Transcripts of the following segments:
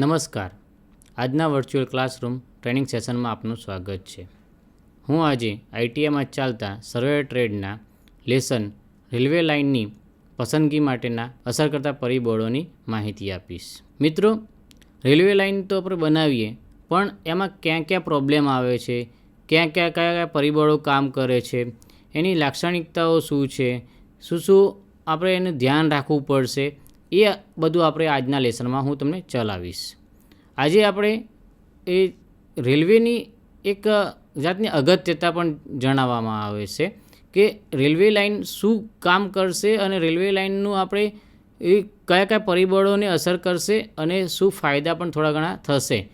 નમસ્કાર. આજના virtual classroom training સેશનમાં આપનું સ્વાગત છે. હું આજે આઈટીઆઈમાં ચાલતા સર્વે ટ્રેડના લેસન રેલવે લાઇનની પસંદગી માટેના અસર કરતા પરિબળોની માહિતી આપીશ. મિત્રો રેલવે લાઇન તો આપણે બનાવીએ, પણ એમાં ક્યાં ક્યાં પ્રોબ્લેમ આવે છે, ક્યાં ક્યાં કયા કયા પરિબળો કામ કરે છે, એની લાક્ષણિકતાઓ શું છે, શું શું આપણે એને ધ્યાન રાખવું પડશે એ બધું આપણે આજના લેસનમાં હું તમને ચલાવીશ. આજે આપણે એ રેલવેની એક જાતની અગત્યતા પણ જણાવવામાં આવે છે કે રેલવે લાઇન શું કામ કરશે અને રેલવે લાઇનનું આપણે એ કયા કયા પરિબળોને અસર કરશે અને શું ફાયદા પણ થોડા ઘણા થશે.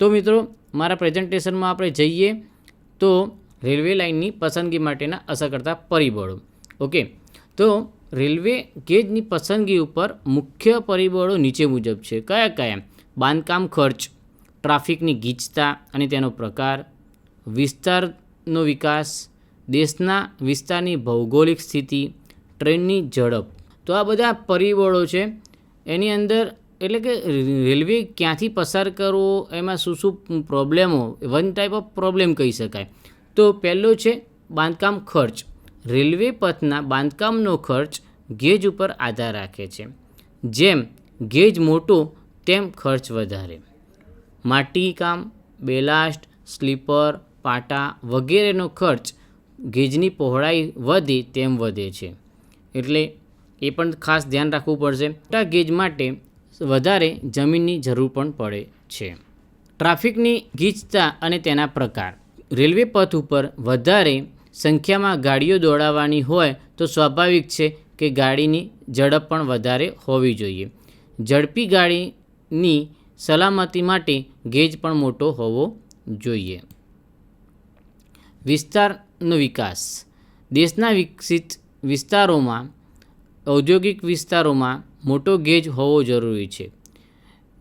તો મિત્રો, મારા પ્રેઝન્ટેશનમાં આપણે જઈએ તો રેલવે લાઇનની પસંદગી માટેના અસર કરતા પરિબળો. ઓકે, તો રેલવે ગેજની પસંદગી ઉપર મુખ્ય પરિબળો નીચે મુજબ છે. કયા કયા? બાંધકામ ખર્ચ, ટ્રાફિકની ગીચતા અને તેનો પ્રકાર, વિસ્તારનો વિકાસ, દેશના વિસ્તારની ભૌગોલિક સ્થિતિ, ટ્રેનની ઝડપ. તો આ બધા પરિબળો છે. એની અંદર એટલે કે રેલવે ક્યાંથી પસાર કરવો, એમાં શું શું પ્રોબ્લેમો વન ટાઈપ ઓફ પ્રોબ્લેમ કહી શકાય. તો પહેલો છે બાંધકામ ખર્ચ. રેલવે પથના બાંધકામનો ખર્ચ ગેજ ઉપર આધાર રાખે છે. જેમ ગેજ મોટો, તેમ ખર્ચ વધારે. માટીકામ બેલાસ્ટ, સ્લીપર, પાટા વગેરેનો ખર્ચ ગેજની પહોળાઈ વધે તેમ વધે છે. એટલે એ પણ ખાસ ધ્યાન રાખવું પડશે. મોટા ગેજ માટે વધારે જમીનની જરૂર પણ પડે છે. ટ્રાફિકની ગીચતા અને તેના પ્રકાર. રેલવે પથ ઉપર વધારે સંખ્યામાં ગાડીઓ દોડાવવાની હોય તો સ્વાભાવિક છે કે ગાડીની ઝડપ પણ વધારે હોવી જોઈએ. ઝડપી ગાડીની સલામતી માટે ગેજ પણ મોટો હોવો જોઈએ. વિસ્તારનો વિકાસ. દેશના વિકસિત વિસ્તારોમાં, ઔદ્યોગિક વિસ્તારોમાં મોટો ગેજ હોવો જરૂરી છે.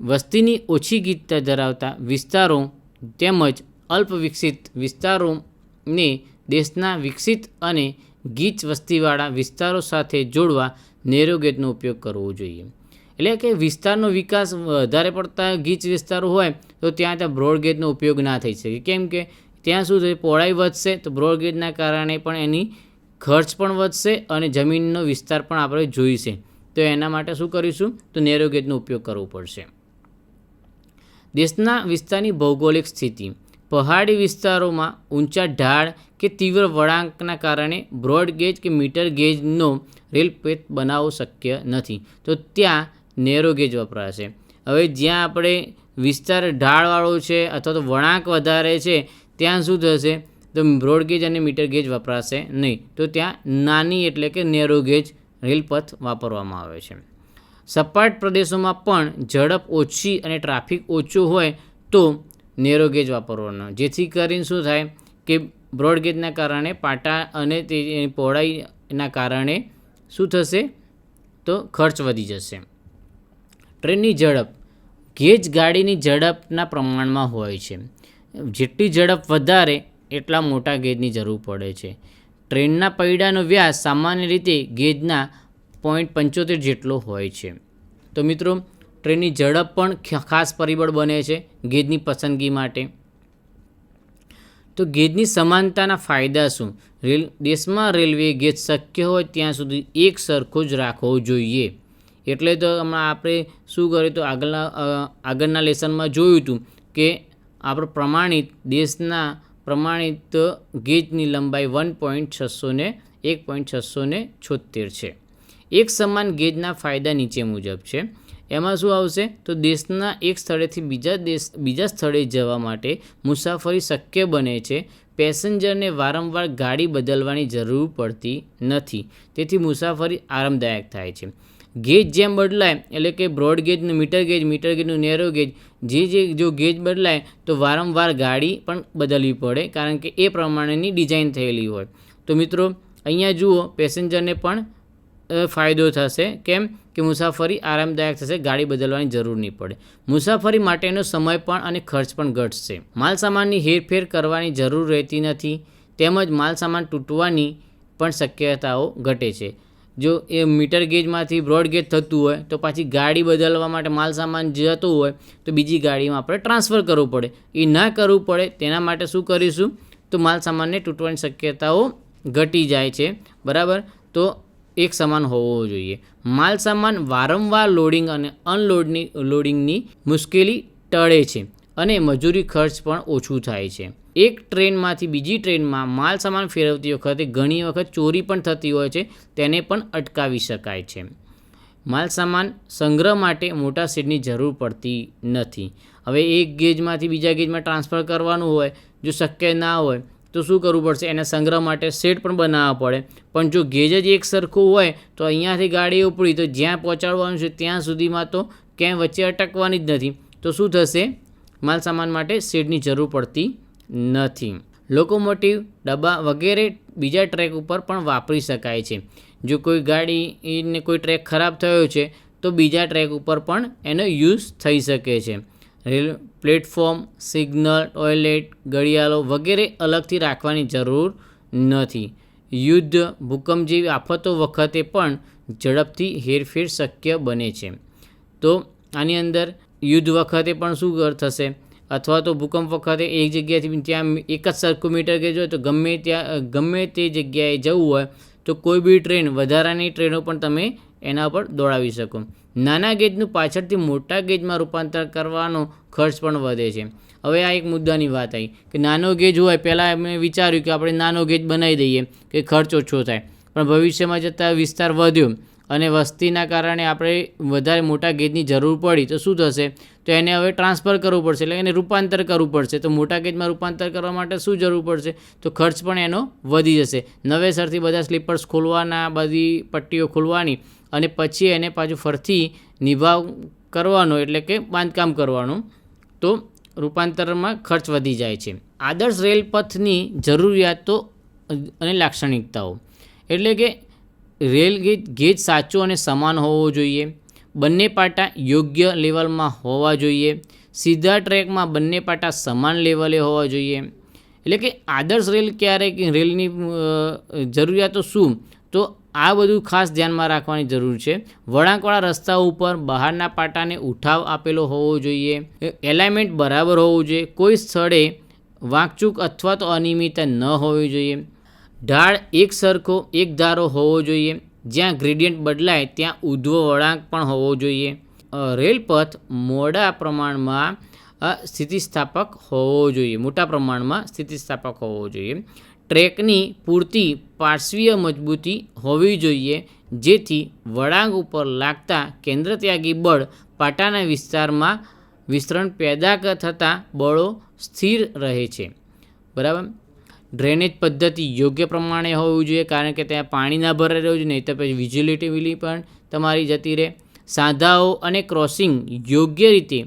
વસ્તીની ઓછી ગીતતા ધરાવતા વિસ્તારો તેમજ અલ્પ વિકસિત વિસ્તારોને દેશના વિકસિત અને ગીચ વસ્તીવાળા વિસ્તારો સાથે જોડવા નેરો ગેજનો ઉપયોગ કરવો જોઈએ. એટલે કે વિસ્તારનો વિકાસ વધારે પડતા ગીચ વિસ્તારો હોય, તો ત્યાં ત્યાં બ્રોડગેજનો ઉપયોગ ના થઈ શકે. કેમ કે ત્યાં શું થશે પહોળાઈ વધશે, તો બ્રોડગેજના કારણે પણ એની ખર્ચ પણ વધશે અને જમીનનો વિસ્તાર પણ આપણે જોઈશે. તો એના માટે શું કરીશું? તો નેરો ગેજનો ઉપયોગ કરવો પડશે. દેશના વિસ્તારની ભૌગોલિક સ્થિતિ. પહાડી વિસ્તારોમાં ઊંચા ઢાળ કે તીવ્ર વળાંકના કારણે બ્રોડ ગેજ કે મીટર ગેજનો રેલપેથ બનાવવો શક્ય નથી. તો ત્યાં નેરો ગેજ વપરાશે. હવે જ્યાં આપણે વિસ્તાર ઢાળવાળો છે અથવા તો વળાંક વધારે છે, ત્યાં શું થશે? તો બ્રોડ ગેજ અને મીટર ગેજ વપરાશે નહીં. તો ત્યાં નાની એટલે કે નેરો ગેજ રેલપથ વાપરવામાં આવે છે. સપાટ પ્રદેશોમાં પણ ઝડપ ઓછી અને ટ્રાફિક ઓછું હોય તો નેરો ગેજ વાપરવાનો. જેથી કરીને શું થાય કે બ્રોડ ગેજના કારણે પાટા અને તે પહોળાઈના કારણે શું થશે? તો ખર્ચ વધી જશે. ટ્રેનની ઝડપ. ગેજ ગાડીની ઝડપના પ્રમાણમાં હોય છે. જેટલી ઝડપ વધારે, એટલા મોટા ગેજની જરૂર પડે છે. ટ્રેનના પૈડાનો વ્યાસ સામાન્ય રીતે ગેજના પોઈન્ટ પંચોતેર જેટલો હોય છે. તો મિત્રો ટ્રેનની ઝડપ પણ ખાસ પરિબળ બને છે ગેજની પસંદગી માટે. તો ગેજની સમાનતાના ફાયદા શું? રેલ દેશમાં રેલવે ગેજ શક્ય હોય ત્યાં સુધી એક સરખો જ રાખવો જોઈએ. એટલે તો હમણાં આપણે શું કરીએ તો આગળના આગળના લેસનમાં જોયું હતું કે આપણે પ્રમાણિત દેશના પ્રમાણિત ગેજની લંબાઈ વન પોઈન્ટ છસો ને એક પોઈન્ટ છસો છોતેર છે. એક સમાન ગેજના ફાયદા નીચે મુજબ છે. એમાં શું આવશે? તો દેશના એક સ્થળેથી બીજા દેશ, બીજા સ્થળે જવા માટે મુસાફરી શક્ય બને છે. પેસેન્જરને વારંવાર ગાડી બદલવાની જરૂર પડતી નથી. તેથી મુસાફરી આરામદાયક થાય છે. ગેજ જેમ બદલાય, એટલે કે બ્રોડ ગેજનું મીટર ગેજ, મીટર ગેજનું નેરો ગેજ, જે જે જો ગેજ બદલાય, તો વારંવાર ગાડી પણ બદલવી પડે, કારણ કે એ પ્રમાણેની ડિઝાઇન થયેલી હોય. તો મિત્રો, અહીંયા જુઓ, પેસેન્જરને પણ ફાયદો થશે. કેમ કે મુસાફરી આરામદાયક થશે, ગાડી બદલવાની જરૂર નહીં પડે. મુસાફરી માટેનો સમય પણ અને ખર્ચ પણ ઘટશે. માલસામાનની હેરફેર કરવાની જરૂર રહેતી નથી, તેમજ માલસામાન તૂટવાની પણ શક્યતાઓ ઘટે છે. જો એ મીટર ગેજમાંથી બ્રોડ ગેજ થતું હોય, તો પાછી ગાડી બદલવા માટે માલ સામાન જતું હોય, તો બીજી ગાડીમાં આપણે ટ્રાન્સફર કરવું પડે. એ ના કરવું પડે, તેના માટે શું કરીશું? તો માલ સામાનને તૂટવાની શક્યતાઓ ઘટી જાય છે. બરાબર? તો એક સમાન હોવો જોઈએ. માલ સામાન વારંવાર લોડિંગ અને અનલોડની લોડિંગની મુશ્કેલી ટળે છે અને મજૂરી ખર્ચ પણ ઓછું થાય છે. એક ટ્રેનમાંથી બીજી ટ્રેનમાં માલ સામાન ફેરવતી વખતે ઘણી વખત ચોરી પણ થતી હોય છે, તેને પણ અટકાવી શકાય છે. માલ સામાન સંગ્રહ માટે મોટા શેડની જરૂર પડતી નથી. હવે એક ગેજમાંથી બીજા ગેજમાં ટ્રાન્સફર કરવાનું હોય, જો શક્ય ના હોય તો શું કરવું પડશે? એને સંગ્રહ માટે સેટ પણ બનાવવા પડે. પણ જો ગેજ જ એક સરખું હોય, તો અહીંયાથી ગાડી ઉપડી, તો જ્યાં પહોંચાડવાનું છે, ત્યાં સુધીમાં તો ક્યાંય વચ્ચે અટકવાની જ નથી. તો શું થશે? માલ સામાન માટે શેડની જરૂર પડતી નથી. લોકોમોટિવ ડબ્બા વગેરે બીજા ટ્રેક ઉપર પણ વાપરી શકાય છે. જો કોઈ ગાડીને કોઈ ટ્રેક ખરાબ થયો છે, તો બીજા ટ્રેક ઉપર પણ એનો યુઝ થઈ શકે છે. રેલ પ્લેટફોર્મ, સિગ્નલ, ટોયલેટ, ઘડિયાળો વગેરે અલગથી રાખવાની જરૂર નથી. યુદ્ધ, ભૂકંપ જેવી આફતો વખતે પણ ઝડપથી હેરફેર શક્ય બને છે. તો આની અંદર યુદ્ધ વખતે પણ શું થશે? અથવા તો ભૂકંપ વખતે એક જગ્યાએથી ત્યાં એક જ સરખું મીટર ગેજ હોય તો ગમે ત્યાં, ગમે તે જગ્યાએ જવું હોય, તો કોઈ બી ટ્રેન, વધારાની ટ્રેનો પણ તમે એના પર દોડાવી શકો. નાના ગેજનું પાછળથી મોટા ગેજમાં રૂપાંતર કરવાનો ખર્ચ પણ વધે છે. હવે આ એક મુદ્દાની વાત આવી કે નાનો ગેજ હોય, પહેલાં મેં વિચાર્યું કે આપણે નાનો ગેજ બનાવી દઈએ, કે ખર્ચ ઓછો થાય. પણ ભવિષ્યમાં જતાં વિસ્તાર વધ્યો અને વસ્તીના કારણે આપણે વધારે મોટા ગેજની જરૂર પડી, તો શું થશે? તો એને હવે ટ્રાન્સફર કરવું પડશે, એટલે એને રૂપાંતર કરવું પડશે. તો મોટા ગેજમાં રૂપાંતર કરવા માટે શું જરૂર પડશે? તો ખર્ચ પણ એનો વધી જશે. નવેસરથી બધા સ્લીપર્સ ખોલવાના, બધી પટ્ટીઓ ખોલવાની અને પછી એને પાછું ફરીથી નિભાવ કરવાનો, એટલે કે બાંધકામ કરવાનું. તો રૂપાંતરમાં ખર્ચ વધી જાય છે. આદર્શ રેલપથની જરૂરિયાતો અને લાક્ષણિકતાઓ. એટલે કે રેલ ગેજ ગેજ સાચો અને સમાન હોવો જોઈએ. બંને પાટા યોગ્ય લેવલમાં હોવા જોઈએ. સીધા ટ્રેકમાં બંને પાટા સમાન લેવલે હોવા જોઈએ. એટલે કે આદર્શ રેલ ક્યારેક રેલની જરૂરિયાતો શું? તો આ બધું ખાસ ધ્યાનમાં રાખવાની જરૂર છે. વળાંકવાળા રસ્તા ઉપર બહારના પાટાને ઉઠાવ આપેલો હોવો જોઈએ. એલાઇમેન્ટ બરાબર હોવું જોઈએ. કોઈ સ્થળે વાંકચૂક અથવા તો અનિયમિત ન હોવી જોઈએ. ઢાળ એક સરખો એક ધારો હોવો જોઈએ. જ્યાં ગ્રેડિયન્ટ બદલાય, ત્યાં ઉધ્વ વળાંક પણ હોવો જોઈએ. રેલપથ મોડા પ્રમાણમાં સ્થિતિસ્થાપક હોવો જોઈએ. મોટા પ્રમાણમાં સ્થિતિસ્થાપક હોવો જોઈએ. ટ્રેકની પૂરતી પાર્શ્વીય મજબૂતી હોવી જોઈએ, જેથી વળાંક ઉપર લાગતા કેન્દ્રત્યાગી બળ પાટાના વિસ્તારમાં વિસ્તરણ પેદા થતાં બળો સ્થિર રહે છે. બરાબર? ડ્રેનેજ પદ્ધતિ યોગ્ય પ્રમાણે હોવી જોઈએ, કારણ કે ત્યાં પાણી ના ભરાઈ રહ્યું છે, નહીં તો પછી વિઝિલિટી પણ તમારી જતી રહે. સાંધાઓ અને ક્રોસિંગ યોગ્ય રીતે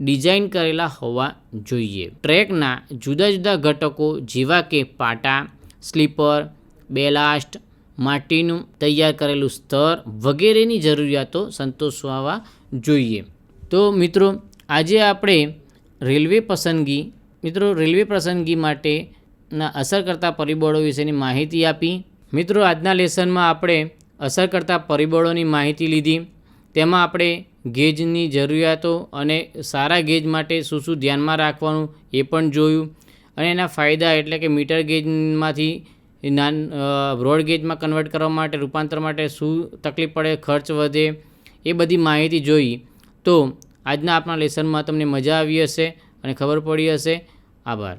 ડિઝાઇન કરેલા હોવા જોઈએ. ટ્રેકના જુદા જુદા ઘટકો જેવા કે પાટા, સ્લીપર બેલાસ્ટ માટીનું તૈયાર કરેલું સ્તર વગેરેની જરૂરિયાતો સંતોષવા જોઈએ. તો મિત્રો, આજે આપણે રેલવે પસંદગી, મિત્રો, રેલવે પસંદગી માટેના અસર કરતા પરિબળો વિશેની માહિતી આપી. મિત્રો, આજના લેસનમાં આપણે અસર કરતા પરિબળોની માહિતી લીધી. તેમાં આપણે ગેજની જરૂરિયાતો અને સારા ગેજ માટે શું શું ધ્યાનમાં રાખવાનું એ પણ જોયું. અને એના ફાયદા એટલે કે મીટર ગેજમાંથી નાન બ્રોડગેજમાં કન્વર્ટ કરવા માટે, રૂપાંતર માટે શું તકલીફ પડે, ખર્ચ વધે, એ બધી માહિતી જોઈ. તો આજના આપણા લેસનમાં તમને મજા આવી હશે અને ખબર પડી હશે. આભાર.